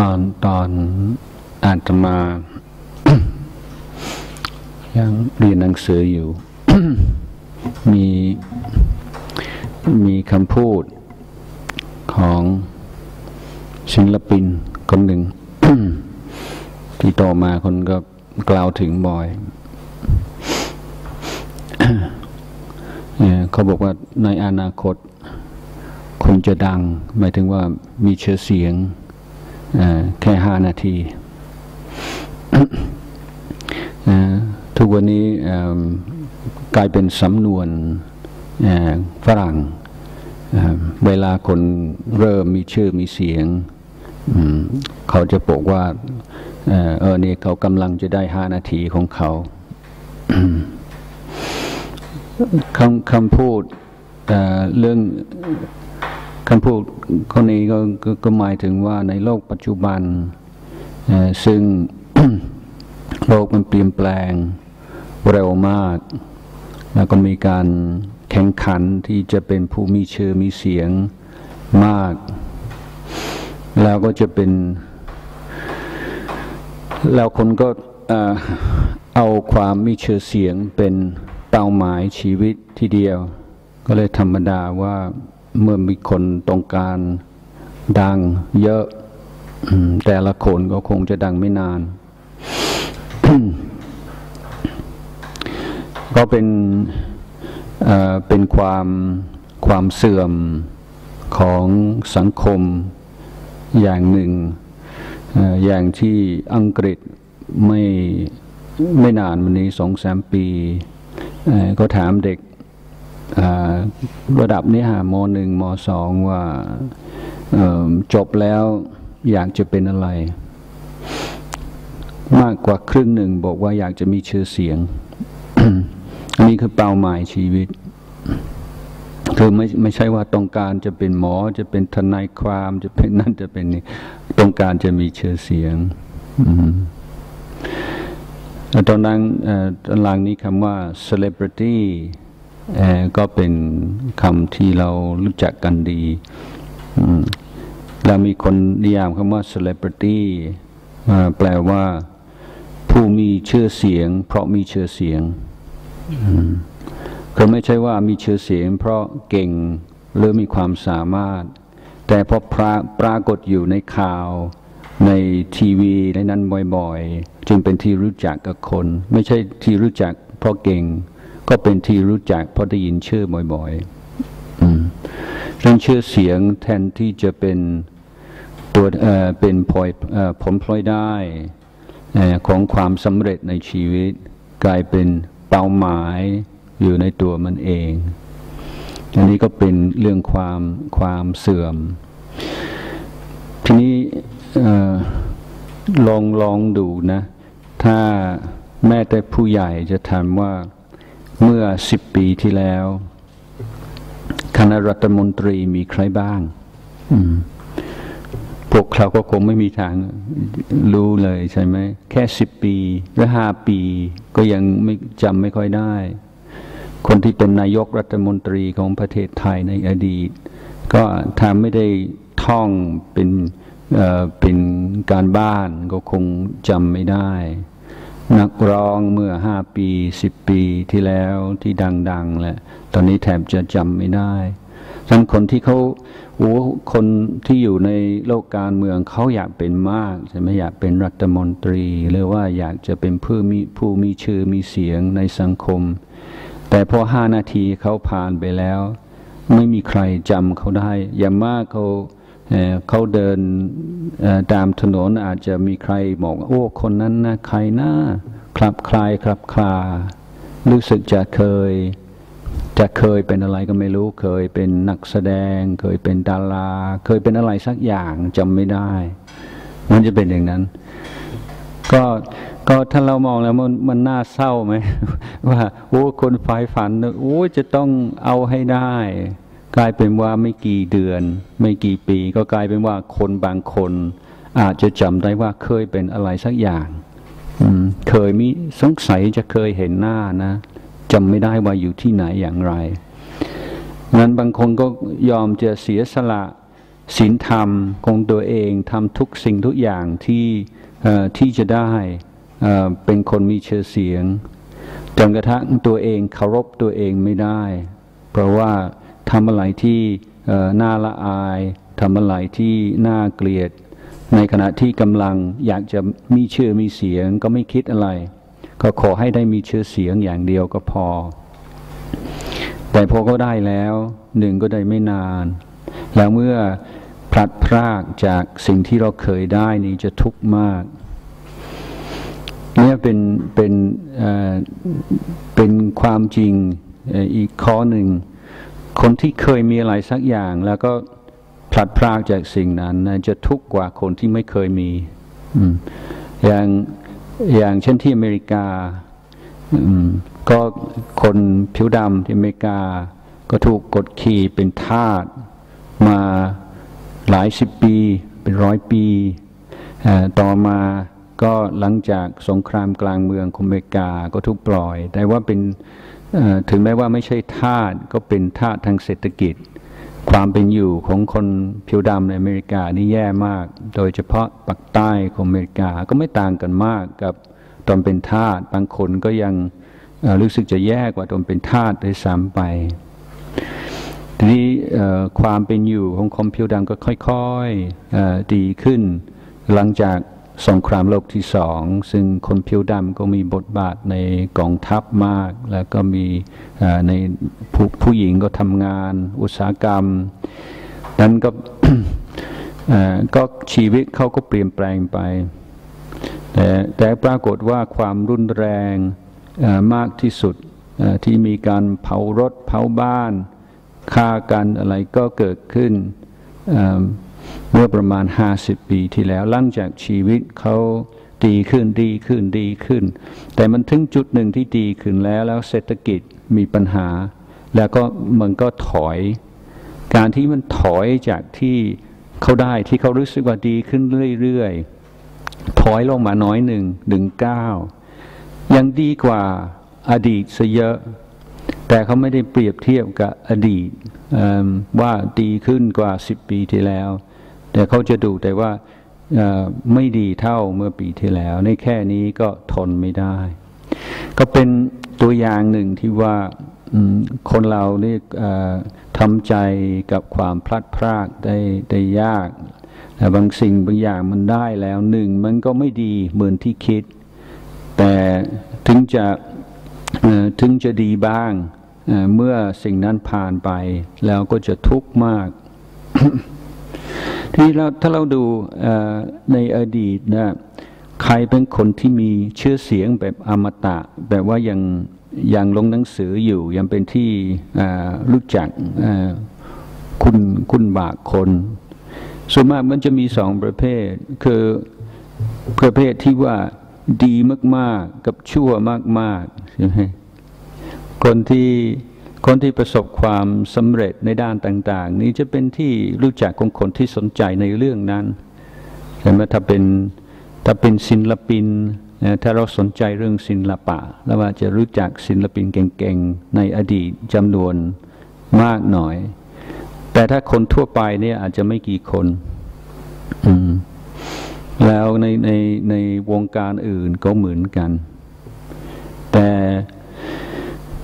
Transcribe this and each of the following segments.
ตอนตอนอาตมา ยังเรียนหนังสืออยู่ มีมีคำพูดของศิลปินคนหนึ่งที่ต่อมาคนก็กล่าวถึงบ่อยเนี่ยเขาบอกว่าในอนาคต คนจะดัง หมายถึงว่ามีเชื้อเสียง แค่ห้านาทีนะทุกวันนี้กลายเป็นสำนวนฝรั่ง เวลาคนเริ่มมีชื่อมีเสียง เขาจะบอกว่า เออเนี่ยเขากำลังจะได้ห้านาทีของเขาคำคำพูดเรื่อง คำพูดคนนี้ก็ก็หมายถึงว่าในโลกปัจจุบัน ซึ่งโลกมันเปลี่ยนแปลงเร็วมาก แล้วก็มีการแข่งขันที่จะเป็นผู้มีชื่อมีเสียงมาก แล้วก็จะเป็น แล้วคนก็เอ่อเอาความมีชื่อเสียงเป็นเป้าหมายชีวิตทีเดียว ก็เลยธรรมดาว่า เมื่อมีคนต้องการดังเยอะ แต่ละคนก็คงจะดังไม่นาน ก็เป็นเป็นความความเสื่อมของสังคมอย่างหนึ่งออย่างที่อังกฤษไม่ไม่นานวันนี้สองสามปี ก็ถามเด็ก ระดับนี้หามหนึ่งมสองว่าจบแล้วอยากจะเป็นอะไร มากกว่าครึ่งหนึ่งบอกว่าอยากจะมีชื่อเสียง อันนี้คือเป้าหมายชีวิต คือไม่ไม่ใช่ว่าต้องการจะเป็นหมอจะเป็นทนายความจะเป็นนั่นจะเป็นนี่ต้องการจะมีชื่อเสียงตอนนั้นอ่อตอนหลังนี้คำว่า celebrity ก็เป็นคำที่เรารู้จักกันดีอืมแล้วมีคนนิยามคำว่า celebrity แปลว่าผู้มีชื่อเสียง เพราะมีชื่อเสียงคือไม่ใช่ว่ามีชื่อเสียง เพราะเก่งหรือมีความสามารถ แต่พอปราปรากฏอยู่ในข่าวในทีวีในนั้นบ่อยๆ จึงเป็นที่รู้จักกับคน ไม่ใช่ที่รู้จักเพราะเก่ง ก็เป็นที่รู้จักเพราะได้ยินชื่อบ่อยๆเรื่องชื่อเสียงแทนที่จะเป็นตัวเอ่อเป็นพลอยเอ่อผลพลอยได้ของความสำเร็จในชีวิต กลายเป็นเป้าหมายอยู่ในตัวมันเอง อันนี้ก็เป็นเรื่องความความเสื่อม ทีนี้ลองลองดูนะ ถ้าแม้แต่ผู้ใหญ่จะถามว่า เมื่อสิบปีที่แล้ว คณะรัฐมนตรีมีใครบ้างอืมพวกเขาก็คงไม่มีทางรู้เลยใช่ไหม แค่สิบปี หรือห้าปีก็ยังไม่จำไม่ค่อยได้ คนที่เป็นนายกรัฐมนตรีของประเทศไทยในอดีต ก็ถ้าไม่ได้ท่องเป็นเอ่อเป็นการบ้านก็คงจำไม่ได้ นักร้องเมื่อห้าปีสิบปีที่แล้วที่ดังๆแหละตอนนี้แทบจะจำไม่ได้ฉะนั้นคนที่เขาโอ้คนที่อยู่ในโลกการเมืองเขาอยากเป็นมากใช่ไหมอยากเป็นรัฐมนตรี หรือว่าอยากจะเป็นผู้มีผู้มีชื่อมีเสียงในสังคม แต่พอห้านาทีเขาผ่านไปแล้ว ไม่มีใครจำเขาได้ อย่างมากเขา เขาเดินตามถนนอาจจะมีใครบอกโอ้คนนั้นนะใครนะคลับคลายคลับคลา รู้สึกจะเคย จะเคยเป็นอะไรก็ไม่รู้ เคยเป็นนักแสดง เคยเป็นดารา เคยเป็นอะไรสักอย่างจำไม่ได้ มันจะเป็นอย่างนั้น ก็ก็ถ้าเรามองแล้วมันมันน่าเศร้าไหมว่าโอ้คนฝ่ายฝันโอ้จะต้องเอาให้ได้ กลายเป็นว่าไม่กี่เดือน ไม่กี่ปีก็กลายเป็นว่าคนบางคน อาจจะจำได้ว่าเคยเป็นอะไรสักอย่างเคยมีสงสัยจะเคยเห็นหน้านะจำไม่ได้ว่าอยู่ที่ไหนอย่างไรงั้นบางคนก็ยอมจะเสียสละศีลธรรมของตัวเองทำทุกสิ่งทุกอย่างที่ที่จะได้เป็นคนมีเชื้อเสียงจนกระทั่งตัวเองเคารพตัวเองไม่ได้ เพราะว่า ทำอะไรที่น่าละอายทำอะไรที่น่าเกลียด ในขณะที่กำลังอยากจะมีชื่อมีเสียงก็ไม่คิดอะไร ก็ขอให้ได้มีชื่อเสียงอย่างเดียวก็พอ แต่พอก็ได้แล้วหนึ่งก็ได้ไม่นาน แล้วเมื่อพลัดพรากจากสิ่งที่เราเคยได้นี้จะทุกข์มากเนี่ยเป็นเป็นเป็นความจริงอีกข้อหนึ่ง คนที่เคยมีอะไรสักอย่าง แล้วก็พลัดพรากจากสิ่งนั้นจะทุกข์กว่าคนที่ไม่เคยมีอย่างอย่างเช่นที่อเมริกาก็คนผิวดำที่อเมริกา ก็ถูกกดขี่เป็นทาสมาหลายสิบปี เป็นร้อยปี ต่อมาก็หลังจากสงครามกลางเมืองของอเมริกาก็ถูกปล่อย แต่ว่าเป็น ถึงแม้ว่าไม่ใช่ทาสก็เป็นทาสทางเศรษฐกิจ ความเป็นอยู่ของคนผิวดำในอเมริกานี่แย่มาก โดยเฉพาะปักใต้ของอเมริกาก็ไม่ต่างกันมากกับตอนเป็นทาสบางคนก็ยังรู้สึกจะแย่กว่าตอนเป็นทาสด้วยซ้ำไปทีนี้ความเป็นอยู่ของคอมพิวดำก็ค่อยๆดีขึ้น หลังจาก สงครามโลกที่สอง ซึ่งคนผิวดำก็มีบทบาทในกองทัพมาก แล้วก็มีในผู้ผู้หญิงก็ทำงานอุตสาหกรรม นั้นก็ก็ชีวิตเขาก็เปลี่ยนแปลงไป แต่แต่ปรากฏว่าความรุนแรงมากที่สุดที่มีการเผารถเผาบ้านฆ่ากันอะไรก็เกิดขึ้น เมื่อประมาณห้าสิบปีที่แล้วหลังจากชีวิตเขาดีขึ้นดีขึ้นดีขึ้น แต่มันถึงจุดหนึ่งที่ดีขึ้นแล้วแล้วเศรษฐกิจมีปัญหา แล้วก็มันก็ถอย การที่มันถอยจากที่เขาได้ที่เขารู้สึกว่าดีขึ้นเรื่อยๆถอยลงมาน้อยหนึ่งหนึ่งเก้ายังดีกว่าอดีตซะเยอะ แต่เขาไม่ได้เปรียบเทียบกับอดีตว่าดีขึ้นกว่าสิบปีที่แล้ว แต่เขาจะดูแต่ว่าไม่ดีเท่าเมื่อปีที่แล้ว ในแค่นี้ก็ทนไม่ได้ ก็เป็นตัวอย่างหนึ่งที่ว่าคนเรานี่ทำใจกับความพลัดพรากได้ได้ยากแต่บางสิ่งบางอย่างมันได้แล้วหนึ่งมันก็ไม่ดีเหมือนที่คิด แต่ถึงจะถึงจะดีบ้าง เมื่อสิ่งนั้นผ่านไปแล้วก็จะทุกข์มาก ทีนี้เราถ้าเราดูในอดีตนะใครเป็นคนที่มีเชื่อเสียงแบบอมตะ แบบว่ายังยังลงหนังสืออยู่ยังเป็นที่รู้จักคุณคุณบากคน ส่วนมากมันจะมีสองประเภท คือประเภทที่ว่าดีมาก ๆ กับชั่วมากๆใช่ไหมคนที่ คนที่ประสบความสำเร็จในด้านต่าง ๆ นี้จะเป็นที่รู้จักของคนที่สนใจในเรื่องนั้นเห็นไหมถ้าเป็นถ้าเป็นศิลปินถ้าเราสนใจเรื่องศิลปะแล้วว่าจะรู้จักศิลปินเก่งๆ ในอดีตจำนวนมากหน่อย แต่ถ้าคนทั่วไปเนี่ยอาจจะไม่กี่คนแล้วในในในวงการอื่นก็เหมือนกัน แต่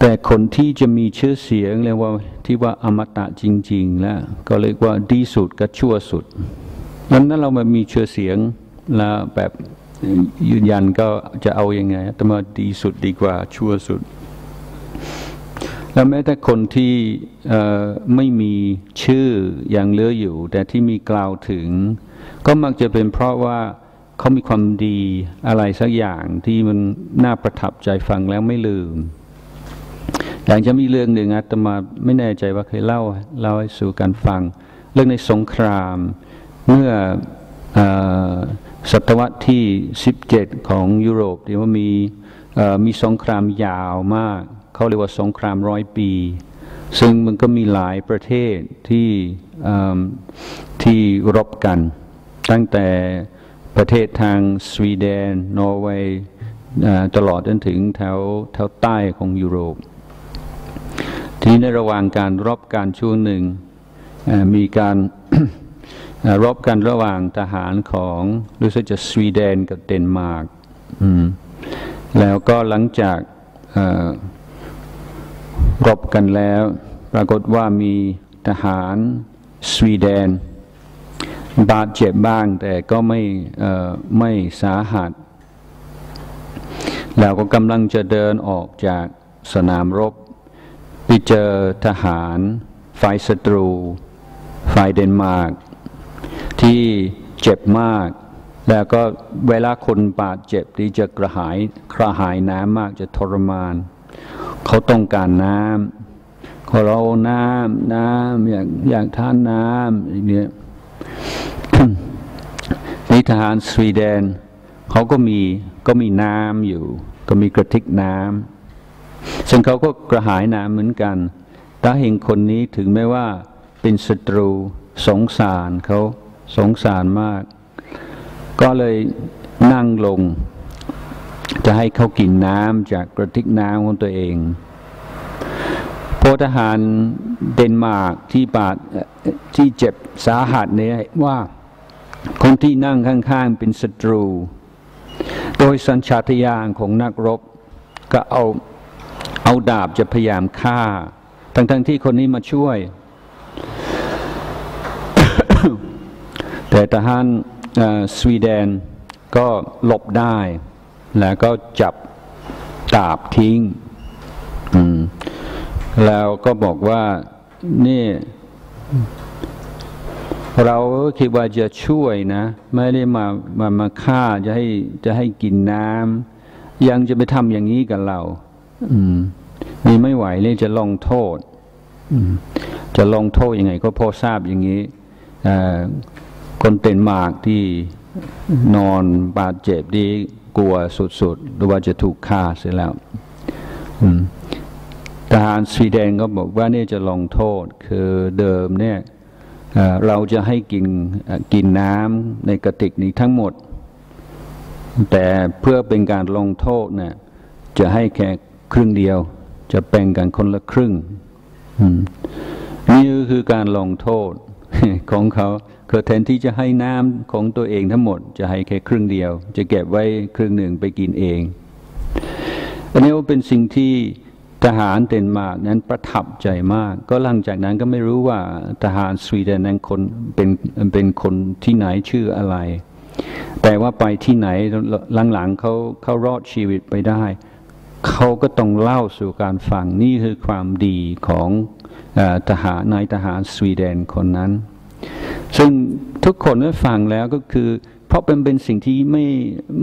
แต่คนที่จะมีชื่อเสียงเรียกว่าที่ว่าอมตะจริง ๆ แล้ว ก็เรียกว่าดีสุดกับชั่วสุดนั้นนั้นเรามามีชื่อเสียงแล้วแบบยืนยันก็จะเอาอยัางไงแต่มาดีสุดดีกว่าชั่วสุด แล้วแม้แต่คนที่ไม่มีชื่ออย่างเหลืออยู่ แต่ที่มีกล่าวถึง ก็มักจะเป็นเพราะว่าเขามีความดีอะไรสักอย่างที่มันน่าประทับใจฟังแล้วไม่ลืม อย่างจะมีเรื่องหนึ่งอาตมาไม่แน่ใจว่าเคยเล่าเล่าให้สู่กันฟัง เรื่องในสงครามเมื่อศตวรรษที่ 17 ของยุโรปที่ว่ามีมีสงครามยาวมาก เขาเรียกว่าสงครามร้อยปี ซึ่งมันก็มีหลายประเทศที่ที่รบกัน ตั้งแต่ประเทศทางสวีเดน นอร์เวย์ตลอดจนถึงแถวแถวใต้ของยุโรป ทีในระหว่างการรบการช่วงหนึ่งมีการรบกันระหว่างทหารของรู้สึกจะสวีเดนกับเดนมาร์กแล้วก็หลังจากรบกันแล้ว ปรากฏว่ามีทหารสวีเดน บาดเจ็บบ้างแต่ก็ไม่ไม่สาหัส แล้วก็กำลังจะเดินออกจากสนามรบ ไปเจอทหารฝ่ายศัตรูฝ่ายเดนมาร์กที่เจ็บมาก แล้วก็เวลาคนบาดเจ็บที่จะกระหายกระหายน้ำมากจะทรมาน เขาต้องการน้ำเขาเราน้ำน้ำอยากอยากทานน้ำอย่างเนี้ยนี่ทหารสวีเดนเขาก็มีก็มีน้ำอยู่ ก็มีกระติกน้ำ ซึ่งเขาก็กระหายน้ำเหมือนกันถ้าเห็นคนนี้ถึงแม้ว่าเป็นศัตรูสงสารเขาสงสารมาก ก็เลยนั่งลง จะให้เขากินน้ำจากกระติกน้ำของตัวเองพลทหารเดนมาร์กที่บาดที่เจ็บสาหัสเนี่ยว่าคนที่นั่งข้างๆเป็นศัตรู โดยสัญชาตญาณของนักรบก็เอา เอาดาบจะพยายามฆ่า ทั้งๆที่คนนี้มาช่วย แต่ทหารสวีเดนก็หลบได้ แล้วก็จับดาบทิ้ง แล้วก็บอกว่านี่เราคิดว่าจะช่วยนะ ไม่ได้มามามาฆ่าจะให้จะให้กินน้ำยังจะไปทำอย่างนี้กับเรา มนี่ไม่ไหวเลยจะลงโทษจะลงโทษยังไง ก็พอทราบอย่างนี้คนเต็นมาร์กที่นอนบาดเจ็บดีกลัวสุดๆหรือว่าจะถูกฆ่าเสียแล้วทหารสวีเดนก็บอกว่านี่จะลงโทษคือเดิมเนี่ยเราจะให้กินกินน้ำในกระติกนี้ทั้งหมด แต่เพื่อเป็นการลงโทษเนี่ยจะให้แค่ ครึ่งเดียว จะแบ่งกันคนละครึ่งนี่ก็คือการลงโทษของเขาคือแทนที่จะให้น้ำของตัวเองทั้งหมด จะให้แค่ครึ่งเดียว จะเก็บไว้ครึ่งหนึ่งไปกินเอง อันนี้เป็นสิ่งที่ทหารเดนมาร์กนั้นประทับใจมาก ก็หลังจากนั้นก็ไม่รู้ว่าทหารสวีเดนนั้นคนเป็นเป็นคนที่ไหนชื่ออะไร แต่ว่าไปที่ไหนหลังๆเขาเขารอดชีวิตไปได้ เขาก็ต้องเล่าสู่การฟังนี่คือความดีของอทหารนายทหารสวีเดนคนนั้น ซึ่งทุกคนได้ฟังแล้วก็คือ เพราะเป็นเป็นสิ่งที่ไม่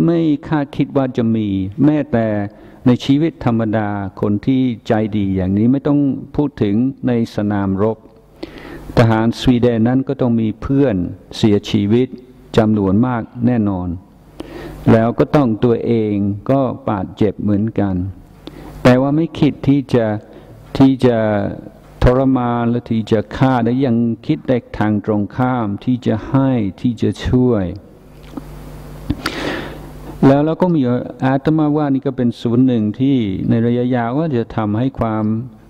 ไม่คาดคิดว่าจะมี แม้แต่ในชีวิตธรรมดาคนที่ใจดีอย่างนี้ไม่ต้องพูดถึงในสนามรบ ทหารสวีเดนนั้นก็ต้องมีเพื่อนเสียชีวิตจำนวนมากแน่นอน แล้วก็ต้องตัวเองก็บาดเจ็บเหมือนกัน แต่ว่าไม่คิดที่จะที่จะทรมานและที่จะฆ่าและยังคิดในทางตรงข้ามที่จะให้ที่จะช่วย แล้วเราก็มีอาตมาว่านี่ก็เป็นส่วนหนึ่งที่ในระยะยาวก็จะทำให้ความ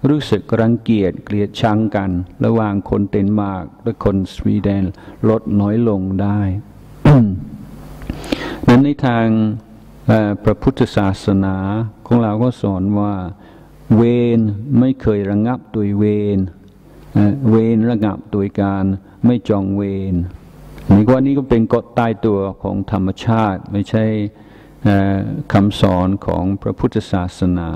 รู้สึกรังเกียจเกลียดชังกัน ระหว่างคนเดนมาร์กและคนสวีเดนลดน้อยลงได้ นั้นในทางพระพุทธศาสนาของเราก็สอนว่าเวรไม่เคยระงับโดยเวรเวรระงับโดยการไม่จองเวรนี่ว่านี่ก็เป็นกฎตายตัวของธรรมชาติไม่ใช่คำสอนของพระพุทธศาสนา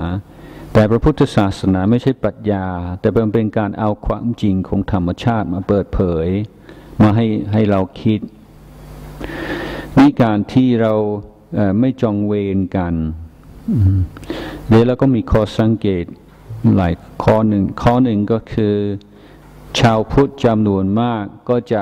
แต่พระพุทธศาสนาไม่ใช่ปรัชญา แต่เป็นเป็นการเอาความจริงของธรรมชาติมาเปิดเผย มาให้ให้เราคิด นี่การที่เราไม่จองเวรกันเดี๋ยวเราก็มีข้อสังเกตหลายข้อหนึ่งข้อหนึ่งก็คือ ชาวพุทธจำนวนมากก็จะ